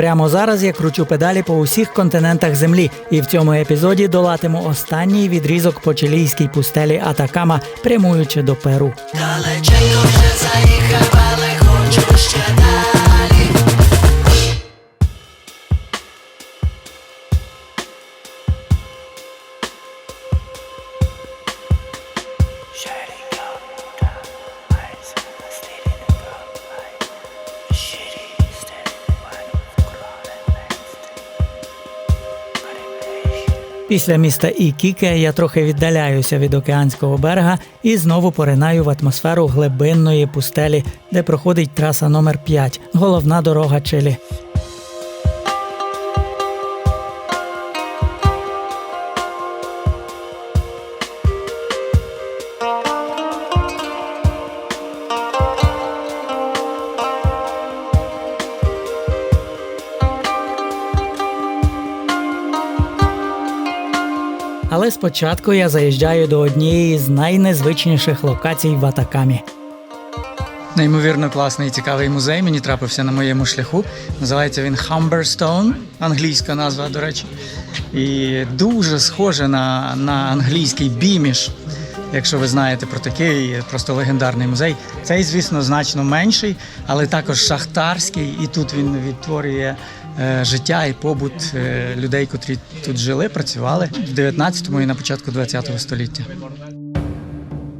Прямо зараз я кручу педалі по усіх континентах землі, і в цьому епізоді долатиму останній відрізок по чилійській пустелі Атакама, прямуючи до Перу. Далеченько вже заїхав, Після міста Ікіке я трохи віддаляюся від океанського берега і знову поринаю в атмосферу глибинної пустелі, де проходить траса номер 5 головна дорога Чилі. Спочатку я заїжджаю до однієї з найнезвичніших локацій в Атакамі. Неймовірно класний і цікавий музей. Мені трапився на моєму шляху. Називається він Humberstone, англійська назва, до речі. І дуже схоже на, на англійський біміш. Якщо ви знаєте про такий просто легендарний музей. Цей, звісно, значно менший, але також шахтарський, і тут він відтворює життя і побут е, людей, котрі тут жили, працювали в 19-му і на початку 20-го століття.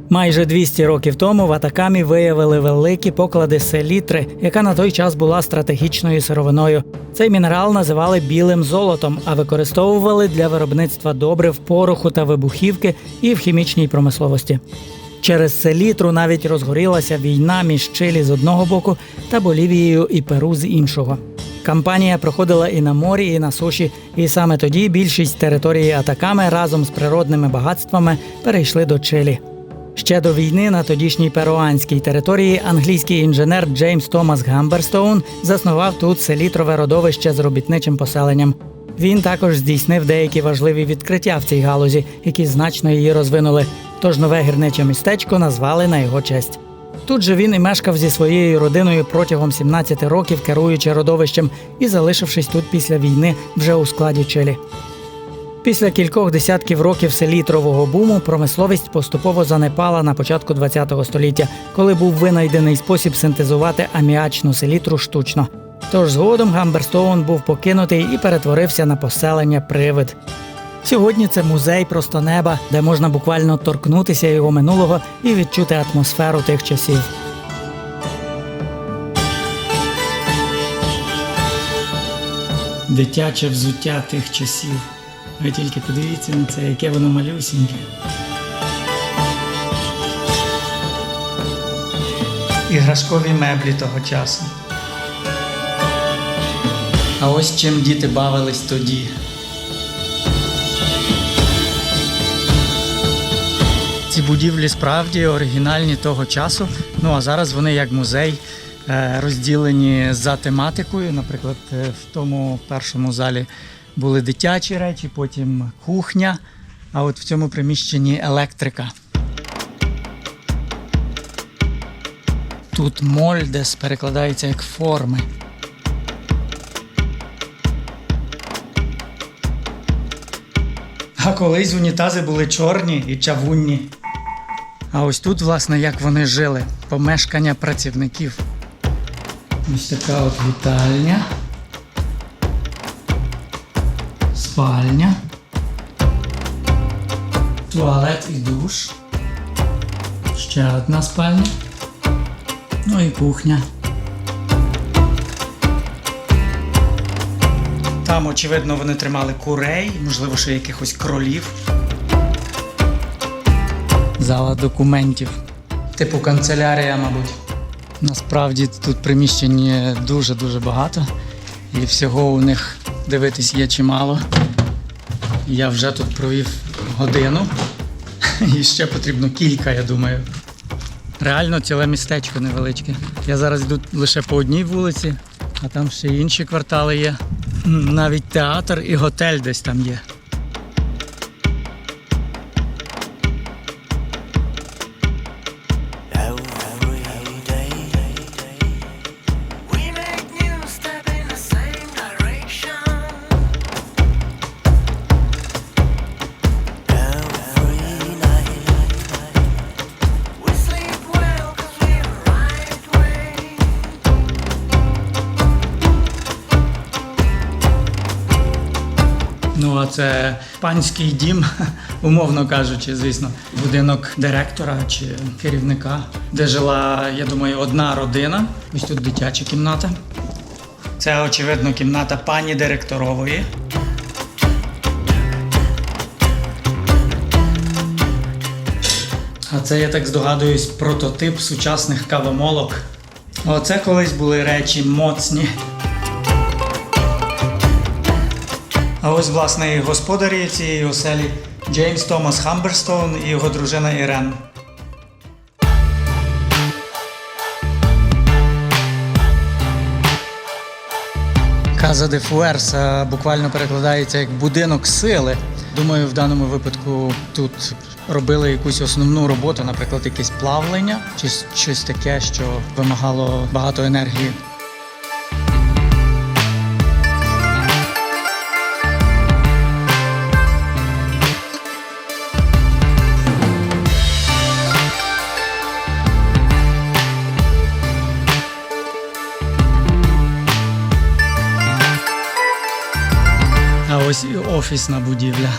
Майже 200 років тому в Атакамі виявили великі поклади селітри, яка на той час була стратегічною сировиною. Цей мінерал називали білим золотом, а використовували для виробництва добрив, пороху та вибухівки і в хімічній промисловості. Через селітру навіть розгорілася війна між Чилі з одного боку та Болівією і Перу з іншого. Кампанія проходила і на морі, і на суші, і саме тоді більшість території Атаками разом з природними багатствами перейшли до Чилі. Ще до війни на тодішній перуанській території англійський інженер Джеймс Томас Гамберстоун заснував тут селітрове родовище з робітничим поселенням. Він також здійснив деякі важливі відкриття в цій галузі, які значно її розвинули. Тож нове гірниче містечко назвали на його честь. Тут же він і мешкав зі своєю родиною протягом 17 років, керуючи родовищем і залишившись тут після війни вже у складі Чилі. Після кількох десятків років селітрового буму промисловість поступово занепала на початку ХХ століття, коли був винайдений спосіб синтезувати аміачну селітру штучно. Тож згодом Гамберстоун був покинутий і перетворився на поселення привид. Сьогодні це музей просто неба, де можна буквально торкнутися його минулого і відчути атмосферу тих часів. Дитяче взуття тих часів. Ви тільки подивіться на це, яке воно малюсіньке. Іграшкові меблі того часу. А ось чим діти бавились тоді. Ці будівлі справді оригінальні того часу. Ну а зараз вони як музей е, розділені за тематикою. Наприклад, е, в тому першому залі були дитячі речі, потім кухня, а от в цьому приміщенні електрика. Тут мольдес перекладається як форми. А колись унітази були чорні і чавунні. А ось тут, власне, як вони жили, помешкання працівників. Ось така от вітальня. Спальня. Туалет і душ. Ще одна спальня. Ну і кухня. Там, очевидно, вони тримали курей, можливо, ще якихось кролів. Зала документів. Типу канцелярія, мабуть. Насправді тут приміщень дуже-дуже багато. І всього у них дивитись є чимало. Я вже тут провів годину. І ще потрібно кілька, я думаю. Реально ціле містечко невеличке. Я зараз йду лише по одній вулиці, а там ще інші квартали є. Навіть театр і готель десь там є. Це панський дім, умовно кажучи, звісно, будинок директора чи керівника, де жила, я думаю, одна родина. Ось тут дитяча кімната. Це, очевидно, кімната пані директорової. А це, я так здогадуюсь, прототип сучасних кавомолок. Оце колись були речі моцні. А ось, власне, і господарі цієї оселі Джеймс Томас Хамберстоун і його дружина Ірен. Каза де Фуерса буквально перекладається як будинок сили. Думаю, в даному випадку тут робили якусь основну роботу, наприклад, якесь плавлення чи щось таке, що вимагало багато енергії. Офісна будівля.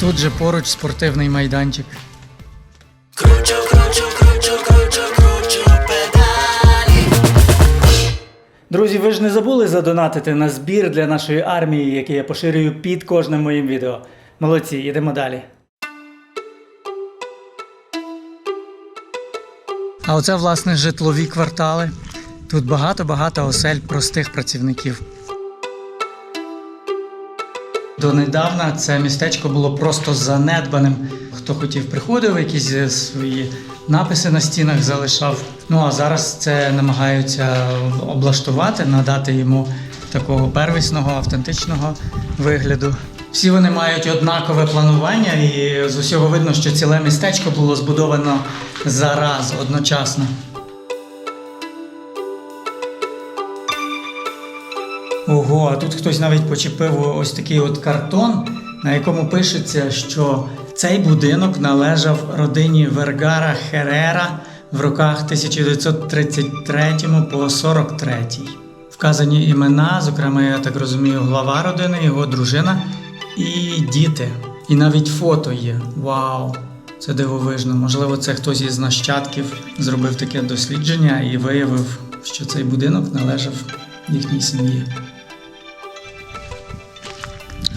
Тут же поруч спортивний майданчик. Ви ж не забули задонатити на збір для нашої армії, який я поширюю під кожним моїм відео. Молодці, йдемо далі. А оце, власне, житлові квартали. Тут багато-багато осель простих працівників. Донедавна це містечко було просто занедбаним. Хто хотів, приходив, якісь свої написи на стінах залишав. Ну а зараз це намагаються облаштувати, надати йому такого первісного, автентичного вигляду. Всі вони мають однакове планування, і з усього видно, що ціле містечко було збудовано зараз одночасно. Ого, а тут хтось навіть почепив ось такий от картон, на якому пишеться, що цей будинок належав родині Вергара Херера в роках 1933 по 43. Вказані імена, зокрема, я так розумію, глава родини, його дружина і діти. І навіть фото є. Вау! Це дивовижно. Можливо, це хтось із нащадків зробив таке дослідження і виявив, що цей будинок належав їхній сім'ї.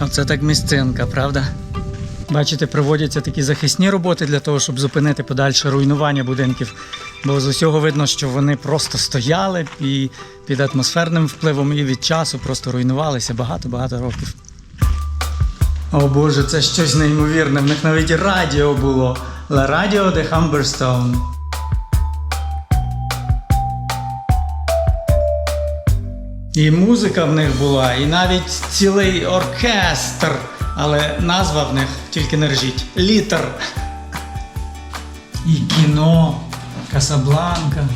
Оце так місцинка, правда? Бачите, проводяться такі захисні роботи для того, щоб зупинити подальше руйнування будинків. Бо з усього видно, що вони просто стояли і під атмосферним впливом і від часу просто руйнувалися багато-багато років. О Боже, це щось неймовірне. В них навіть радіо було. La Radio de Humberstone. І музика в них була, і навіть цілий оркестр. Але назва в них тільки не режіть. Літер. І кіно, Касабланка.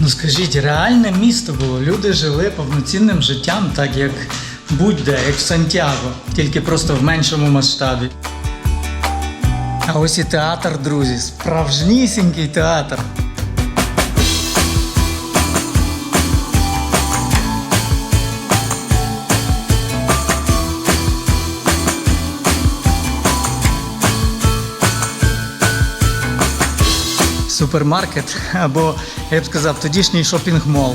Ну скажіть, реальне місто було. Люди жили повноцінним життям, так як будь-де, як в Сантьяго, тільки просто в меншому масштабі. А ось і театр, друзі, справжнісінький театр. Супермаркет або, я б сказав, тодішній шопінг-мол.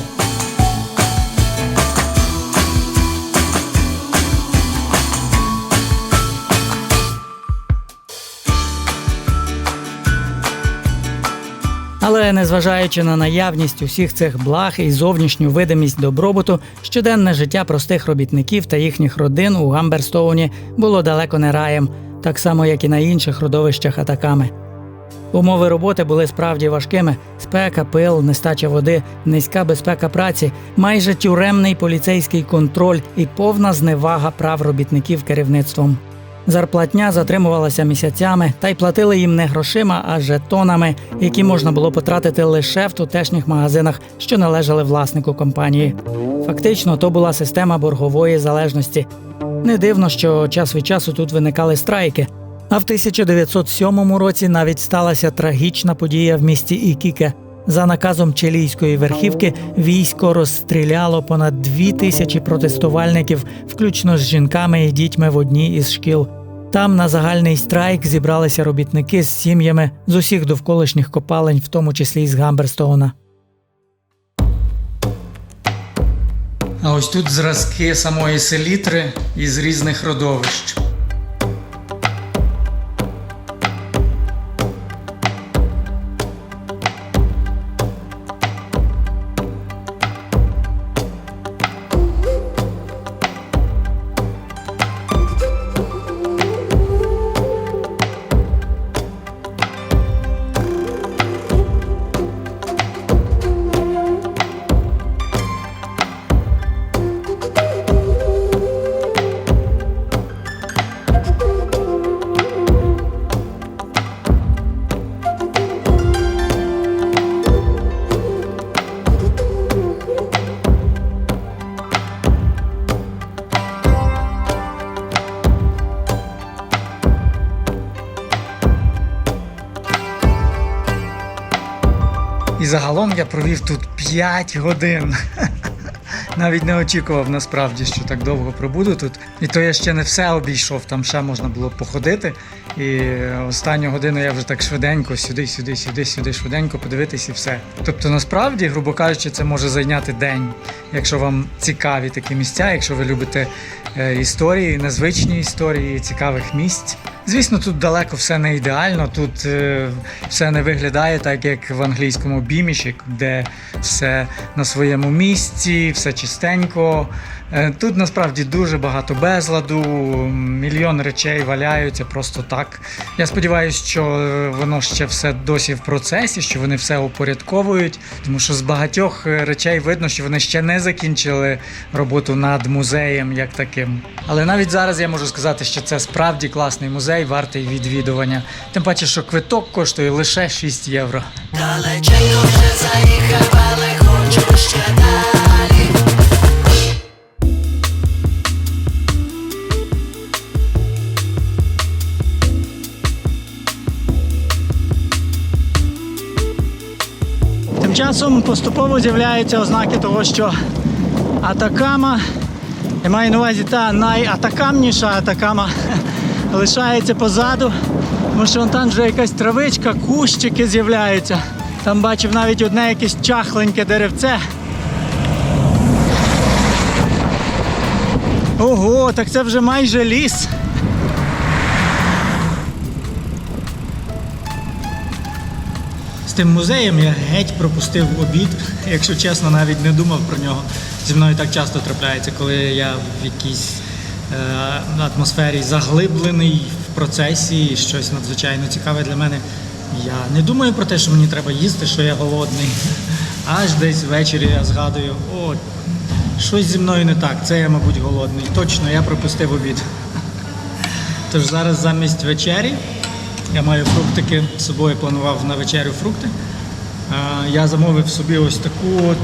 Але незважаючи на наявність усіх цих благ і зовнішню видимість добробуту, щоденне життя простих робітників та їхніх родин у Гамберстоуні було далеко не раєм, так само як і на інших родовищах Атаками. Умови роботи були справді важкими: спека, пил, нестача води, низька безпека праці, майже тюремний поліцейський контроль і повна зневага прав робітників керівництвом. Зарплатня затримувалася місяцями, та й платили їм не грошима, а жетонами, які можна було потратити лише в тутешніх магазинах, що належали власнику компанії. Фактично, то була система боргової залежності. Не дивно, що час від часу тут виникали страйки. А в 1907 році навіть сталася трагічна подія в місті Ікіке. За наказом чилійської верхівки військо розстріляло понад дві тисячі протестувальників, включно з жінками і дітьми в одній із шкіл. Там на загальний страйк зібралися робітники з сім'ями з усіх довколишніх копалень, в тому числі й з Гамберстоуна. А ось тут зразки самої селітри із різних родовищ. Загалом я провів тут 5 годин. Навіть не очікував насправді, що так довго пробуду тут. І то я ще не все обійшов, там ще можна було походити. І останню годину я вже так швиденько, сюди, сюди, сюди, сюди, швиденько подивитись і все. Тобто, насправді, грубо кажучи, це може зайняти день, якщо вам цікаві такі місця, якщо ви любите е, історії, незвичні історії, цікавих місць. Звісно, тут далеко все не ідеально. Тут е, все не виглядає так, як в англійському біміші, де все на своєму місці, все чистенько. Е, тут насправді дуже багато безладу, мільйон речей валяються просто так. Я сподіваюся, що воно ще все досі в процесі, що вони все упорядковують, тому що з багатьох е, речей видно, що вони ще не закінчили роботу над музеєм як таким. Але навіть зараз я можу сказати, що це справді класний музей, вартий відвідування. Тим паче, що квиток коштує лише 6 євро. Далеченько вже заїхав, але хочу ще далі. Часом поступово з'являються ознаки того, що Атакама, я маю на увазі та найатакамніша Атакама лишається позаду, тому що там вже якась травичка, кущики з'являються. Там бачив навіть одне якесь чахленьке деревце. Ого, так це вже майже ліс. Тим музеєм я геть пропустив обід. Якщо чесно, навіть не думав про нього. Зі мною так часто трапляється, коли я в якійсь е, атмосфері заглиблений в процесі, і щось надзвичайно цікаве для мене. Я не думаю про те, що мені треба їсти, що я голодний. Аж десь ввечері я згадую, о, щось зі мною не так, це я, мабуть, голодний. Точно, я пропустив обід. Тож зараз замість вечері я маю фруктики з собою планував на вечерю фрукти. Я замовив собі ось таку от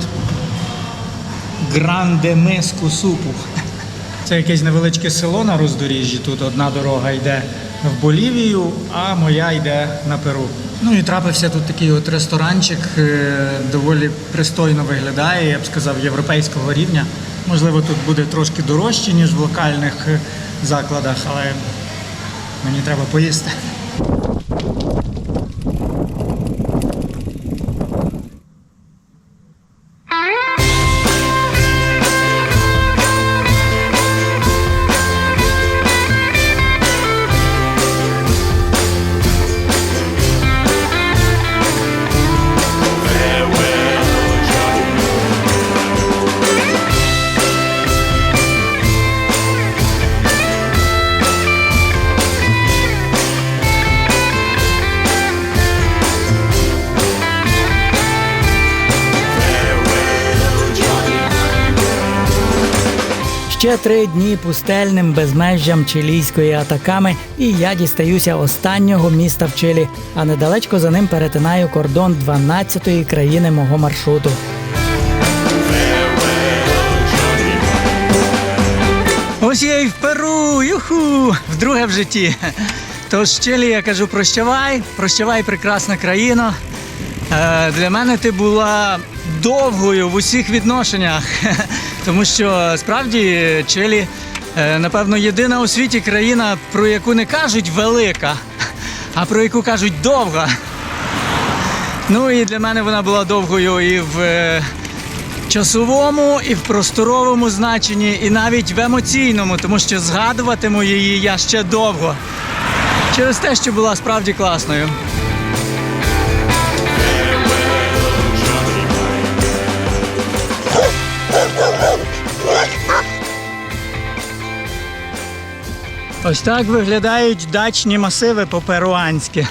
гранде миску супу. Це якесь невеличке село на роздоріжжі. Тут одна дорога йде в Болівію, а моя йде на Перу. Ну і трапився тут такий от ресторанчик, е, доволі пристойно виглядає, я б сказав, європейського рівня. Можливо, тут буде трошки дорожче, ніж в локальних е, закладах, але мені треба поїсти. Ще три дні пустельним безмежжям чилійської атаками, і я дістаюся останнього міста в Чилі, а недалечко за ним перетинаю кордон 12-ї країни мого маршруту. Ось я і в Перу, юху! Вдруге в житті. Тож Чилі я кажу прощавай, прощавай, прекрасна країна. Е, Для мене ти була довгою в усіх відношеннях, тому що справді Чилі, е, напевно, єдина у світі країна, про яку не кажуть велика, а про яку кажуть довга. Ну і для мене вона була довгою і в е, часовому, і в просторовому значенні, і навіть в емоційному, тому що згадуватиму її я ще довго. Через те, що була справді класною. Ось так виглядають дачні масиви по-перуанськи.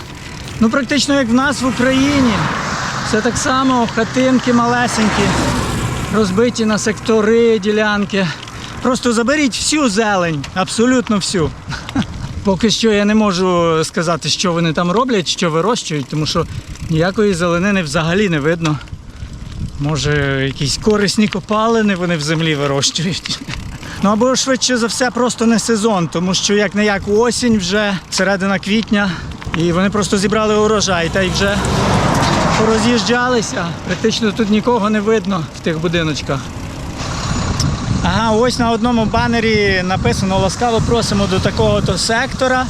Ну, практично як в нас в Україні. Все так само, хатинки малесенькі, розбиті на сектори, ділянки. Просто заберіть всю зелень, абсолютно всю. Поки що я не можу сказати, що вони там роблять, що вирощують, тому що ніякої зеленини взагалі не видно. Може, якісь корисні копалини вони в землі вирощують. Ну або швидше за все просто не сезон, тому що як не як осінь вже середина квітня, і вони просто зібрали урожай та й вже пороз'їжджалися. Практично тут нікого не видно в тих будиночках. Ага, ось на одному банері написано ласкаво просимо до такого-то сектора.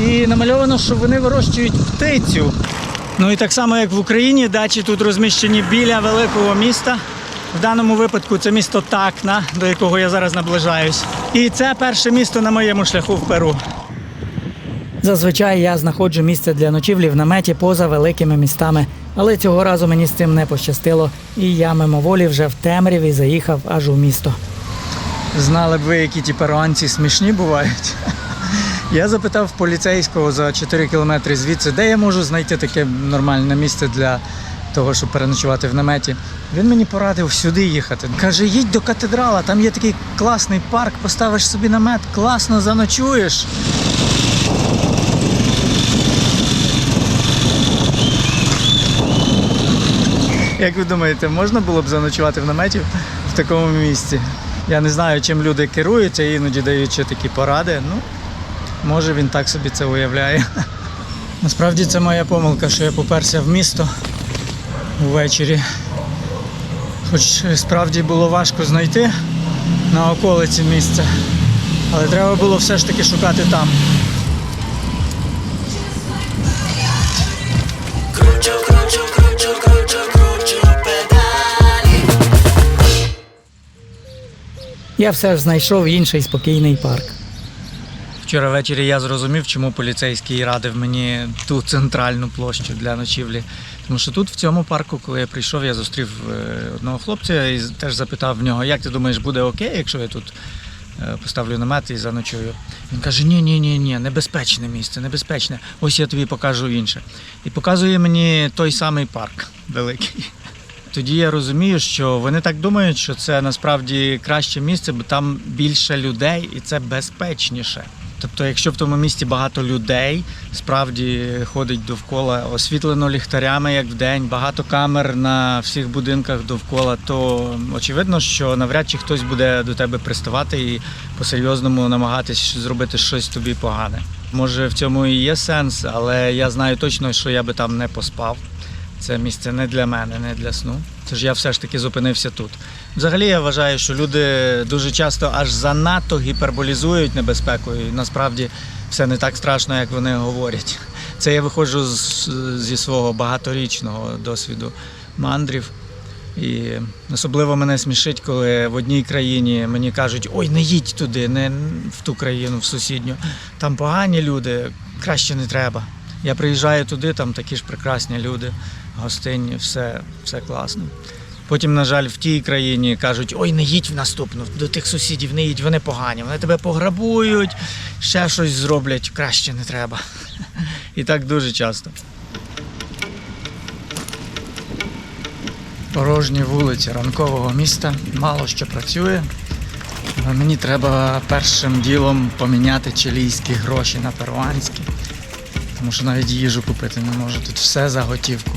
І намальовано, що вони вирощують птицю. Ну і так само, як в Україні, дачі тут розміщені біля великого міста. В даному випадку це місто Такна, до якого я зараз наближаюсь. І це перше місто на моєму шляху в Перу. Зазвичай я знаходжу місце для ночівлі в наметі поза великими містами, але цього разу мені з цим не пощастило, і я мимоволі вже в темряві заїхав аж у місто. Знали б ви, які ті перуанці смішні бувають. Я запитав поліцейського за 4 кілометри звідси, де я можу знайти таке нормальне місце для того, щоб переночувати в наметі. Він мені порадив сюди їхати. Каже, їдь до катедрала, там є такий класний парк, поставиш собі намет, класно заночуєш. Як ви думаєте, можна було б заночувати в наметі в такому місці? Я не знаю, чим люди керуються, іноді даючи такі поради. Ну, може він так собі це уявляє. Насправді це моя помилка, що я поперся в місто ввечері. Хоч справді було важко знайти на околиці місця, але треба було все ж таки шукати там. Я все ж знайшов інший спокійний парк. Вчора ввечері я зрозумів, чому поліцейський радив мені ту центральну площу для ночівлі. Тому що тут, в цьому парку, коли я прийшов, я зустрів е, одного хлопця і теж запитав в нього, як ти думаєш, буде окей, якщо я тут е, поставлю намет і заночую. Він каже: ні, ні, ні, ні, небезпечне місце, небезпечне. Ось я тобі покажу інше. І показує мені той самий парк великий. Тоді я розумію, що вони так думають, що це насправді краще місце, бо там більше людей і це безпечніше. Тобто, якщо в тому місті багато людей, справді ходить довкола, освітлено ліхтарями, як вдень, багато камер на всіх будинках довкола, то очевидно, що навряд чи хтось буде до тебе приставати і по-серйозному намагатись зробити щось тобі погане. Може, в цьому і є сенс, але я знаю точно, що я би там не поспав. Це місце не для мене, не для сну. Тож я все ж таки зупинився тут. Взагалі я вважаю, що люди дуже часто аж занадто гіперболізують небезпеку, і насправді все не так страшно, як вони говорять. Це я виходжу з, зі свого багаторічного досвіду мандрів. І особливо мене смішить, коли в одній країні мені кажуть, ой, не їдь туди, не в ту країну, в сусідню. Там погані люди, краще не треба. Я приїжджаю туди, там такі ж прекрасні люди, гостинні, все, все класно. Потім, на жаль, в тій країні кажуть, ой, не їдь в наступну, до тих сусідів не їдь, вони погані, вони тебе пограбують, ще щось зроблять, краще не треба. І так дуже часто. Порожні вулиці ранкового міста, мало що працює. Мені треба першим ділом поміняти чилійські гроші на перуанські. Тому що навіть їжу купити не можу. Тут все за готівку.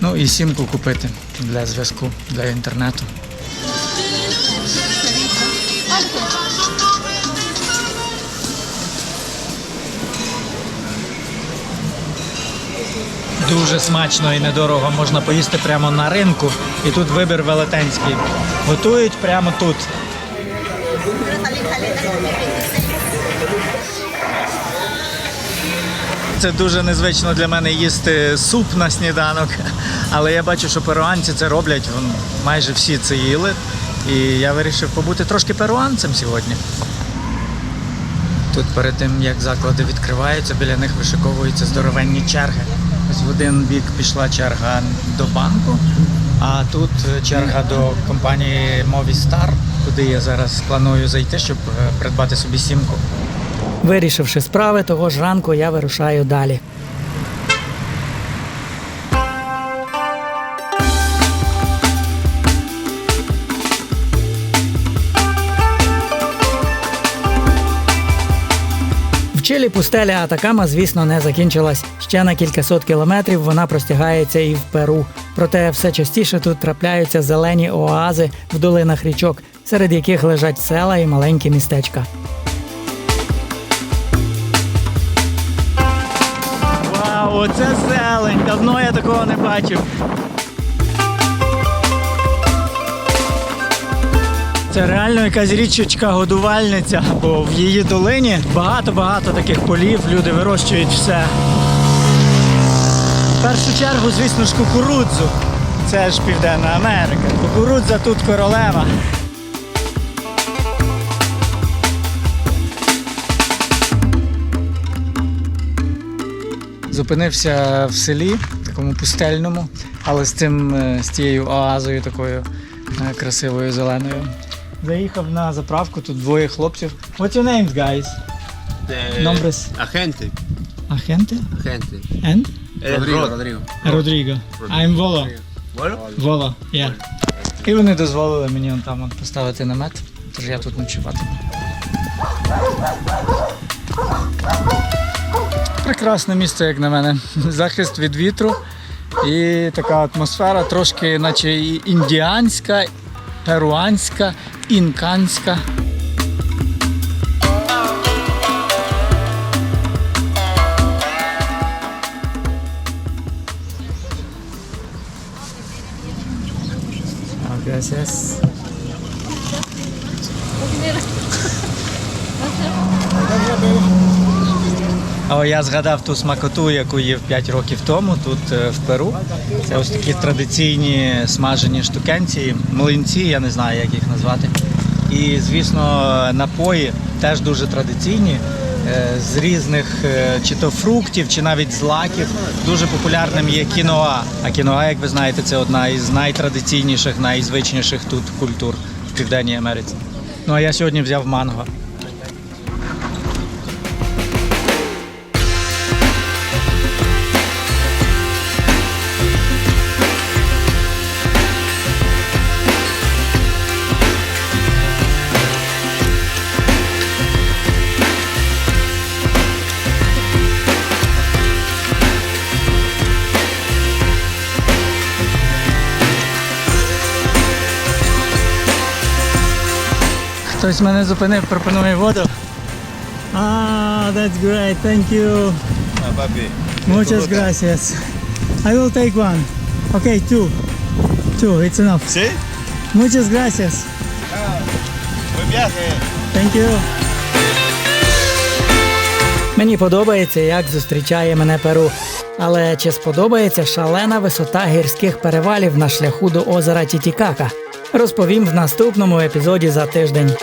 Ну і сімку купити для зв'язку, для інтернету. Дуже смачно і недорого можна поїсти прямо на ринку. І тут вибір велетенський. Готують прямо тут. Це дуже незвично для мене їсти суп на сніданок. Але я бачу, що перуанці це роблять. Майже всі це їли. І я вирішив побути трошки перуанцем сьогодні. Тут перед тим, як заклади відкриваються, біля них вишиковуються здоровенні черги. Ось в один бік пішла черга до банку, а тут черга до компанії Movistar, куди я зараз планую зайти, щоб е, придбати собі сімку. Вирішивши справи, того ж ранку я вирушаю далі. Чилі пустеля Атакама, звісно, не закінчилась. Ще на кількасот кілометрів вона простягається і в Перу. Проте все частіше тут трапляються зелені оази в долинах річок, серед яких лежать села і маленькі містечка. Оце зелень! Давно я такого не бачив. Це реально якась річечка годувальниця, бо в її долині багато-багато таких полів, люди вирощують все. В першу чергу, звісно ж, кукурудзу. Це ж Південна Америка. Кукурудза тут королева. Зупинився в селі, такому пустельному, але з цим е, з тією оазою такою е, красивою зеленою. Заїхав на заправку, тут двоє хлопців. What's your names, guys? De Nombres. Agente. Agente? Agente. And? Eh, Rodrigo, Rod. Rodrigo. Rodrigo. I'm Volo. Vola, yeah. І вони дозволили мені он там поставити намет, тож я тут ночуватиму. Прекрасне місце, як на мене. Захист від вітру і така атмосфера, трошки наче індіанська, перуанська, інканська. Gracias. О, я згадав ту смакоту, яку їв 5 років тому тут е, в Перу. Це ось такі традиційні смажені штукенці, млинці, я не знаю, як їх назвати. І, звісно, напої теж дуже традиційні. е, З різних е, чи то фруктів, чи навіть злаків. Дуже популярним є кіноа. А кіноа, як ви знаєте, це одна із найтрадиційніших, найзвичніших тут культур в Південній Америці. Ну а я сьогодні взяв манго. Хтось мене зупинив, пропонує воду. Ah, that's great. Thank you. Muchas gracias. I will take one. Okay, two. Two, it's enough. ¿Sí? Muchas gracias. Buen viaje. Thank you. Мені подобається, як зустрічає мене Перу. Але чи сподобається шалена висота гірських перевалів на шляху до озера Тітікака? Розповім в наступному епізоді за тиждень.